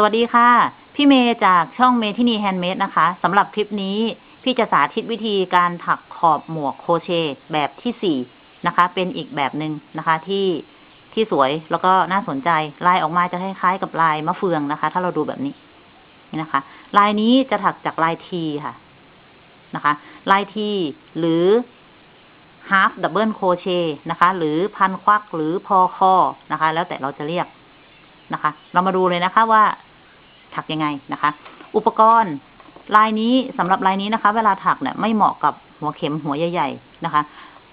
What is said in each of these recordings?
สวัสดีค่ะ พี่เมย์จากช่องเมทินีแฮนด์เมดนะคะสำหรับคลิปนี้พี่จะสาธิตวิธีการถักขอบหมวกโครเชต์แบบที่สี่นะคะ เป็นอีกแบบหนึ่งนะคะที่ที่สวยแล้วก็น่าสนใจลายออกมาจะคล้ายๆกับลายมะเฟืองนะคะ ถ้าเราดูแบบนี้นี่นะคะ ลายนี้จะถักจากลายทีค่ะนะคะ ลายทีหรือ half double crochet นะคะ หรือพันควักหรือพอคอนะคะ แล้วแต่เราจะเรียกนะคะ เรามาดูเลยนะคะว่า ถักยังไงนะคะ อุปกรณ์ลายนี้สำหรับลายนี้นะคะ เวลาถักเนี่ยไม่เหมาะกับหัวเข็มหัวใหญ่ๆนะคะ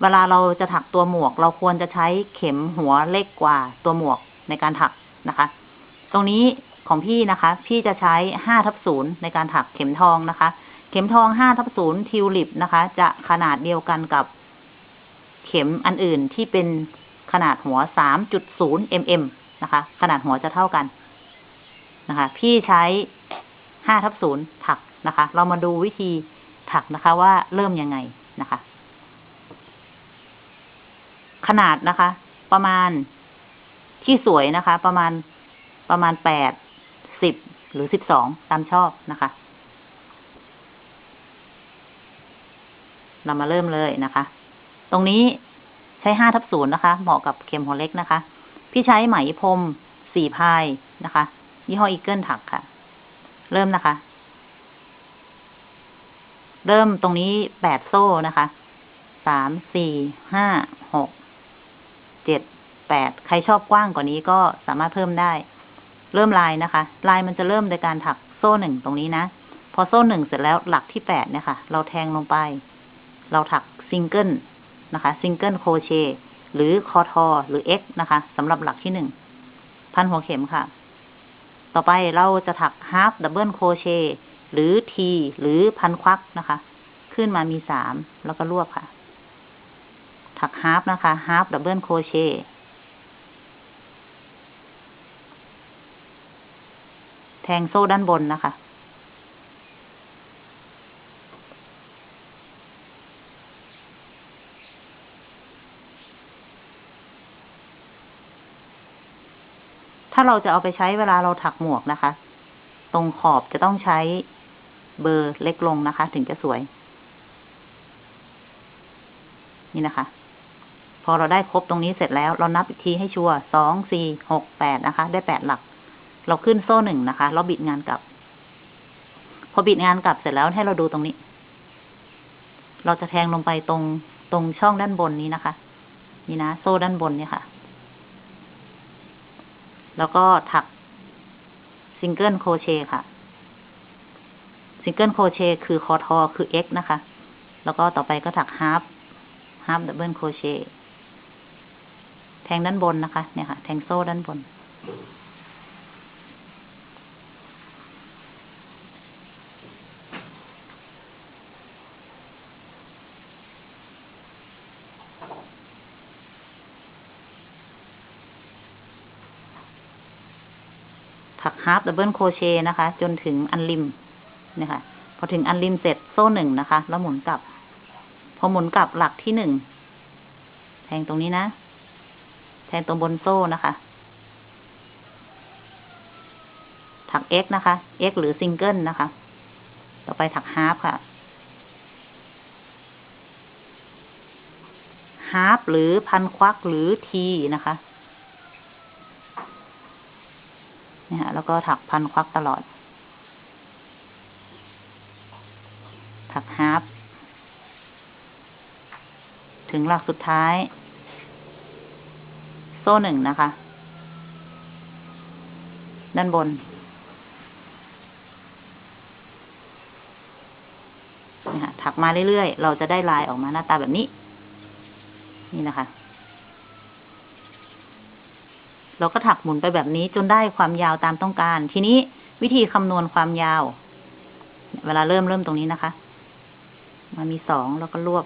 เวลาเราจะถักตัวหมวก เราควรจะใช้เข็มหัวเล็กกว่าตัวหมวกในการถักนะคะ ตรงนี้ของพี่นะคะ พี่จะใช้ห้าทับศูนย์ในการถักเข็มทองนะคะ เข็มทองห้าทับศูนย์ทิวลิปนะคะ จะขนาดเดียวกันกับเข็มอันอื่นที่เป็นขนาดหัวสามจุดศูนย์ mm นะคะ ขนาดหัวจะเท่ากัน นะคะ พี่ใช้ห้าทับศูนย์ถักนะคะ เรามาดูวิธีถักนะคะ ว่าเริ่มยังไงนะคะ ขนาดนะคะ ประมาณที่สวยนะคะ ประมาณประมาณแปดสิบหรือสิบสองตามชอบนะคะ เรามาเริ่มเลยนะคะ ตรงนี้ใช้ห้าทับศูนย์นะคะ เหมาะกับเข็มหัวเล็กนะคะ พี่ใช้ไหมพรมสี่พายนะคะ ยี่ห้ออีเกิลถักค่ะ เริ่มนะคะ เริ่มตรงนี้แปดโซ่นะคะ สาม สี่ ห้า หก เจ็ด แปด ใครชอบกว้างกว่านี้ก็สามารถเพิ่มได้ เริ่มลายนะคะ ลายมันจะเริ่มโดยการถักโซ่หนึ่งตรงนี้นะ พอโซ่หนึ่งเสร็จแล้วหลักที่แปดเนี่ยค่ะ เราแทงลงไป เราถักซิงเกิลนะคะ ซิงเกิลโคเชหรือคอทอหรือ X นะคะสำหรับหลักที่หนึ่งพันหัวเข็มค่ะ ต่อไปเราจะถัก half double crochet หรือ T หรือพันควักนะคะ ขึ้นมามีสามแล้วก็รวบค่ะ ถัก half นะคะ half double crochet แทงโซ่ด้านบนนะคะ ถ้าเราจะเอาไปใช้เวลาเราถักหมวกนะคะ ตรงขอบจะต้องใช้เบอร์เล็กลงนะคะ ถึงจะสวย นี่นะคะ พอเราได้ครบตรงนี้เสร็จแล้ว เรานับอีกทีให้ชัวร์สองสี่หกแปดนะคะ ได้แปดหลัก เราขึ้นโซ่หนึ่งนะคะ เราบิดงานกลับ พอบิดงานกลับเสร็จแล้วให้เราดูตรงนี้ เราจะแทงลงไปตรงตรงช่องด้านบนนี้นะคะ นี่นะ โซ่ด้านบนเนี่ยค่ะ แล้วก็ถักซิงเกิลโคเชค่ะ ซิงเกิลโคเชคือคอทอคือ x นะคะ แล้วก็ต่อไปก็ถักฮาร์ฟฮาร์ฟดับเบิลโคเชแทงด้านบนนะคะ เนี่ยค่ะ แทงโซ่ด้านบน ถักฮาร์ฟดับเบิลโคเชนะคะ จนถึงอันริมเนี่ยค่ะ พอถึงอันริมเสร็จโซ่หนึ่งนะคะ แล้วหมุนกลับ พอหมุนกลับหลักที่หนึ่งแทงตรงนี้นะ แทงตรงบนโซ่นะคะ ถัก x นะคะ x หรือซิงเกิลนะคะ ต่อไปถักฮาร์ฟค่ะฮาร์ฟหรือพันควักหรือทีนะคะ เนี่ยฮะ แล้วก็ถักพันควักตลอด ถักฮาร์ฟถึงหลักสุดท้าย โซ่หนึ่งนะคะ ด้านบนนี่ค่ะถักมาเรื่อยๆ เราจะได้ลายออกมาหน้าตาแบบนี้ นี่นะคะ เราก็ถักหมุนไปแบบนี้จนได้ความยาวตามต้องการ ทีนี้วิธีคำนวณความยาว เวลาเริ่มเริ่มตรงนี้นะคะ มามีสองแล้วก็รวบ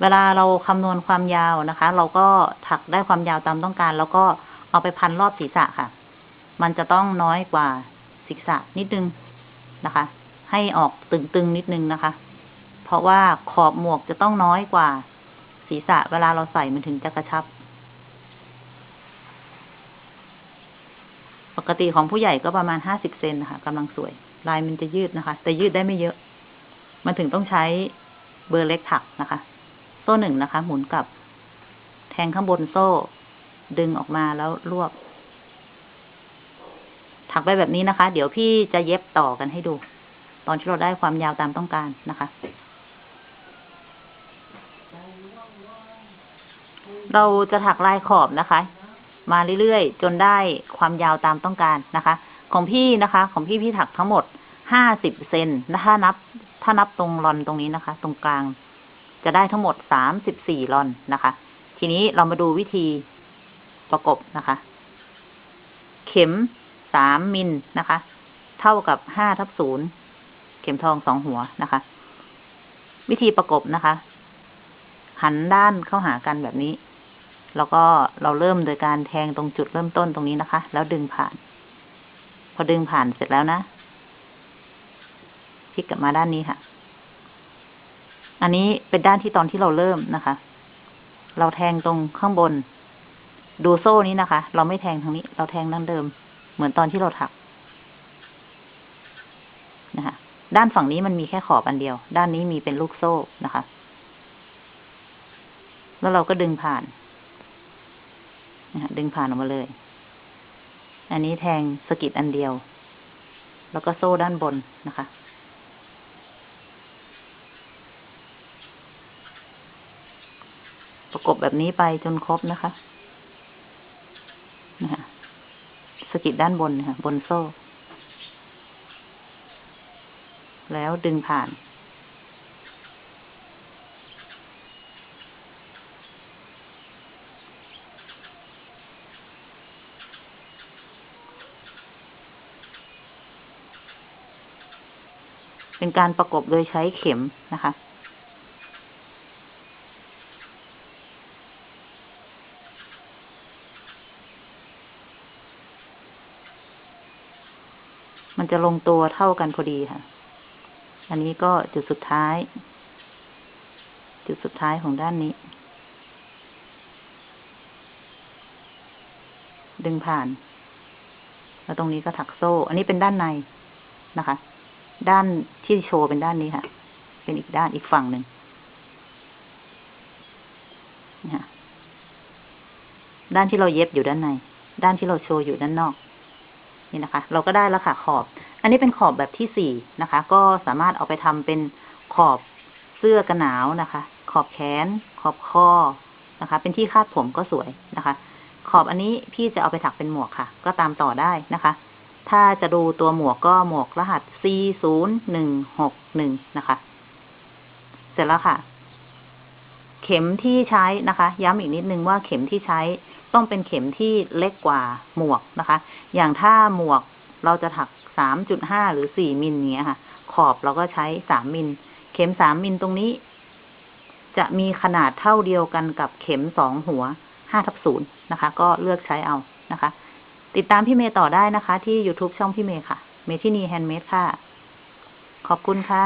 เวลาเราคำนวณความยาวนะคะ เราก็ถักได้ความยาวตามต้องการ แล้วก็เอาไปพันรอบศีรษะค่ะ มันจะต้องน้อยกว่าศีรษะนิดนึงนะคะ ให้ออกตึงๆนิดนึงนะคะ เพราะว่าขอบหมวกจะต้องน้อยกว่าศีรษะ เวลาเราใส่มันถึงจะกระชับ กติของผู้ใหญ่ก็ประมาณห้าสิบเซนนะคะกำลังสวย ลายมันจะยืดนะคะ แต่ยืดได้ไม่เยอะ มันถึงต้องใช้เบอร์เล็กถักนะคะ โซ่หนึ่งนะคะ หมุนกลับ แทงข้างบนโซ่ ดึงออกมาแล้วรวบ ถักไปแบบนี้นะคะ เดี๋ยวพี่จะเย็บต่อกันให้ดู ตอนที่เราได้ความยาวตามต้องการนะคะเราจะถักลายขอบนะคะ มาเรื่อยๆ จนได้ความยาวตามต้องการนะคะ ของพี่นะคะ ของพี่พี่ถักทั้งหมดห้าสิบเซนถ้านับ ถ้านับตรงรอนตรงนี้นะคะ ตรงกลาง จะได้ทั้งหมดสามสิบสี่รอนนะคะ ทีนี้เรามาดูวิธีประกบนะคะ เข็มสามมิลนะคะ เท่ากับห้าทับศูนย์เข็มทองสองหัวนะคะ วิธีประกบนะคะ หันด้านเข้าหากันแบบนี้ แล้วก็เราเริ่มโดยการแทงตรงจุดเริ่มต้นตรงนี้นะคะ แล้วดึงผ่าน พอดึงผ่านเสร็จแล้วนะพลิกกลับมาด้านนี้ค่ะ อันนี้เป็นด้านที่ตอนที่เราเริ่มนะคะ เราแทงตรงข้างบน ดูโซ่นี้นะคะ เราไม่แทงทางนี้ เราแทงด้านเดิม เหมือนตอนที่เราถักนะคะ ด้านฝั่งนี้มันมีแค่ขอบอันเดียว ด้านนี้มีเป็นลูกโซ่นะคะ แล้วเราก็ดึงผ่าน นะดึงผ่านออกมาเลย อันนี้แทงสกิดอันเดียว แล้วก็โซ่ด้านบนนะคะ ประกบแบบนี้ไปจนครบนะคะนะคะสกิดด้านบนนะคะบนโซ่ แล้วดึงผ่าน เป็นการประกบโดยใช้เข็มนะคะ มันจะลงตัวเท่ากันพอดีค่ะ อันนี้ก็จุดสุดท้าย จุดสุดท้ายของด้านนี้ ดึงผ่าน แล้วตรงนี้ก็ถักโซ่ อันนี้เป็นด้านในนะคะ ด้านที่โชว์เป็นด้านนี้ค่ะ เป็นอีกด้านอีกฝั่งหนึ่งนะคะด้านที่เราเย็บอยู่ด้านใน ด้านที่เราโชว์อยู่ด้านนอก นี่นะคะ เราก็ได้แล้วค่ะขอบ อันนี้เป็นขอบแบบที่สี่นะคะ ก็สามารถเอาไปทำเป็นขอบเสื้อกันหนาวนะคะ ขอบแขน ขอบคอนะคะ เป็นที่คาดผมก็สวยนะคะ ขอบอันนี้พี่จะเอาไปถักเป็นหมวกค่ะ ก็ตามต่อได้นะคะ ถ้าจะดูตัวหมวกก็หมวกรหัส C ศูนย์หนึ่งหกหนึ่งนะคะ เสร็จแล้วค่ะ เข็มที่ใช้นะคะ ย้ำอีกนิดนึงว่าเข็มที่ใช้ต้องเป็นเข็มที่เล็กกว่าหมวกนะคะ อย่างถ้าหมวกเราจะถักสามจุดห้าหรือสี่มิลเนี้ยค่ะ ขอบเราก็ใช้สามมิล เข็มสามมิลตรงนี้ จะมีขนาดเท่าเดียวกันกับเข็มสองหัวห้าทับศูนย์นะคะ ก็เลือกใช้เอานะคะ ติดตามพี่เมย์ต่อได้นะคะ ที่ YouTube ช่องพี่เมย์ค่ะ เมทินีแฮนด์เมดค่ะ ขอบคุณค่ะ